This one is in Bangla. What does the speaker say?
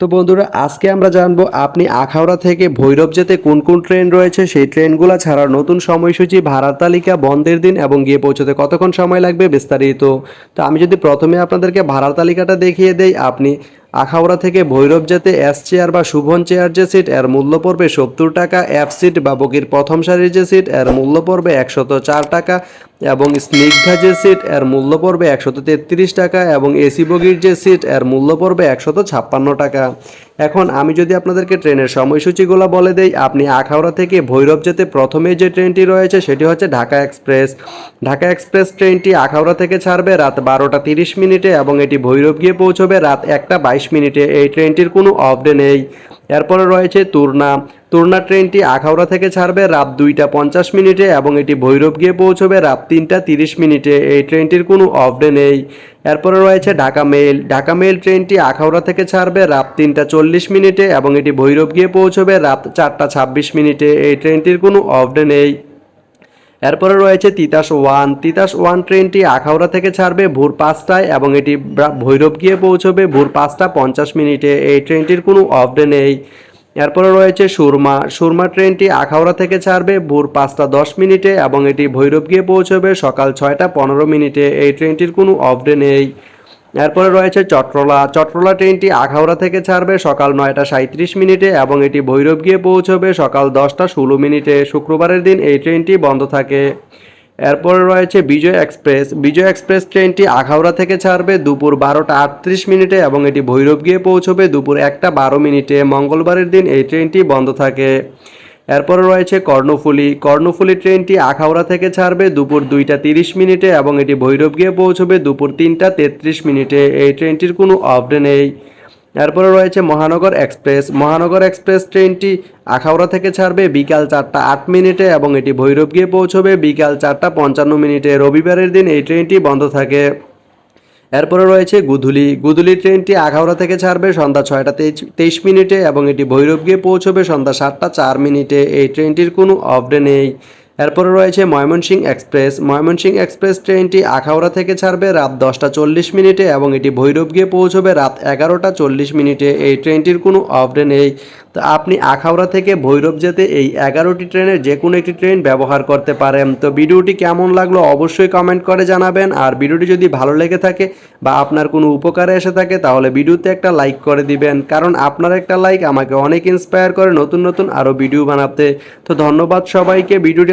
তো বন্ধুরা, আজকে আমরা জানব আপনি আখাউড়া থেকে ভৈরব যেতে কোন কোন ট্রেন রয়েছে? সেই ট্রেনগুলো ছাড়ার নতুন সময়সূচি ভাড়ার তালিকা বন্ধের দিন এবং গিয়ে পৌঁছতে কতক্ষণ সময় লাগবে বিস্তারিত। তো আমি যদি প্রথমে আপনাদেরকে ভাড়ার তালিকাটা দেখিয়ে দেই, আপনি আখাউড়া থেকে ভৈরব যেতে এস চেয়ার বা শুভন চেয়ার যে সিট এর মূল্য পড়বে সত্তর টাকা অ্যাপ সিট বা বগির প্রথম সারির যে সিট এর মূল্য পড়বে একশত চার টাকা এবং স্নিগ্ধা যে সিট এর মূল্য পড়বে একশত তেত্রিশ টাকা এবং এসি বগির যে সিট এর মূল্য পড়বে একশত ছাপ্পান্ন টাকা। এখন আমি যদি আপনাদেরকে ট্রেনের সময়সূচিগুলো বলে দেই, আপনি আখাউড়া থেকে ভৈরব যেতে প্রথমে যে ট্রেনটি রয়েছে, সেটি হচ্ছে ঢাকা এক্সপ্রেস। ঢাকা এক্সপ্রেস ট্রেনটি আখাউড়া থেকে ছাড়বে রাত বারোটা তিরিশ মিনিটে এবং এটি ভৈরব গিয়ে পৌঁছবে রাত একটা বাইশ মিনিটে। এই ট্রেনটির কোনো অফ ডে নেই। এরপরে রয়েছে তুরনা। তুরনা ট্রেনটি আখাউড়া থেকে ছাড়বে রাত দুইটা পঞ্চাশ মিনিটে এবং এটি ভৈরব গিয়ে পৌঁছবে রাত তিনটা তিরিশ মিনিটে। এই ট্রেনটির কোনো অফ ডে নেই। এরপরে রয়েছে ঢাকা মেল ঢাকা মেল ট্রেনটি আখাউড়া থেকে ছাড়বে রাত তিনটা চল্লিশ মিনিটে এবং এটি ভৈরব গিয়ে পৌঁছবে রাত চারটা ছাব্বিশ মিনিটে। এই ট্রেনটির কোনো অফ ডে নেই। এরপরে রয়েছে তিতাস ওয়ান। তিতাস ওয়ান ট্রেনটি আখাউড়া থেকে ছাড়বে ভোর পাঁচটায় এবং এটি ভৈরব গিয়ে পৌঁছবে ভোর পাঁচটা পঞ্চাশ মিনিটে। এই ট্রেনটির কোনো অফ ডে নেই। এরপরে রয়েছে সুরমা। সুরমা ট্রেনটি আখাউড়া থেকে ছাড়বে, ভোর পাঁচটা দশ মিনিটে এবং এটি ভৈরব গিয়ে পৌঁছবে সকাল ছয়টা পনেরো মিনিটে। এই ট্রেনটির কোনো অফ ডে নেই। এরপরে রয়েছে চট্রলা। চট্রলা ট্রেনটি আখাউড়া থেকে ছাড়বে সকাল নয়টা সাঁত্রিশ মিনিটে এবং এটি ভৈরব গিয়ে পৌঁছবে সকাল দশটা ষোলো মিনিটে। শুক্রবারের দিন এই ট্রেনটি বন্ধ থাকে। এরপরে রয়েছে বিজয় এক্সপ্রেস। বিজয় এক্সপ্রেস ট্রেনটি আখাউড়া থেকে ছাড়বে দুপুর বারোটা আটত্রিশ মিনিটে এবং এটি ভৈরব গিয়ে পৌঁছবে দুপুর একটা বারো মিনিটে। মঙ্গলবারের দিন এই ট্রেনটি বন্ধ থাকে। এরপরে রয়েছে কর্ণফুলি। কর্ণফুলি ট্রেনটি আখাউড়া থেকে ছাড়বে দুপুর দুইটা তিরিশ মিনিটে এবং এটি ভৈরব গিয়ে পৌঁছবে দুপুর তিনটা তেত্রিশ মিনিটে। এই ট্রেনটির কোনো অফডে নেই। এরপরে রয়েছে মহানগর এক্সপ্রেস। মহানগর এক্সপ্রেস ট্রেনটি আখাউড়া থেকে ছাড়বে বিকাল চারটা আট মিনিটে এবং এটি ভৈরব গিয়ে পৌঁছবে বিকাল চারটা পঞ্চান্ন মিনিটে। রবিবারের দিন এই ট্রেনটি বন্ধ থাকে। এরপরে রয়েছে গুধুলি। গুধুলি ট্রেনটি আখাউড়া থেকে ছাড়বে সন্ধ্যা ছয়টা তেইশ- মিনিটে এবং এটি ভৈরব গিয়ে পৌঁছবে সন্ধ্যা সাতটা চার মিনিটে। এই ট্রেনটির কোনো অফ ডে নেই। এরপরে রয়েছে ময়মনসিংহ এক্সপ্রেস। ময়মনসিংহ এক্সপ্রেস ট্রেনটি আখাউড়া থেকে ছাড়বে রাত দশটা চল্লিশ মিনিটে এবং এটি ভৈরব গিয়ে পৌঁছবে রাত এগারোটা চল্লিশ মিনিটে। এই ট্রেনটির কোনো অফ ডে নেই। তো আপনি আখাউড়া থেকে ভৈরব যেতে এই এগারোটি ট্রেনের যে কোনো একটি ট্রেন ব্যবহার করতে পারেন। তো ভিডিওটি কেমন লাগল অবশ্যই কমেন্ট করে জানাবেন। আর ভিডিওটি যদি ভালো লেগে থাকে বা আপনার কোনো উপকারে এসে থাকে, তাহলে ভিডিওতে একটা লাইক করে দিবেন। কারণ আপনার একটা লাইক আমাকে অনেক ইন্সপায়ার করে নতুন নতুন আরও ভিডিও বানাতে। তো ধন্যবাদ সবাইকে। ভিডিওটি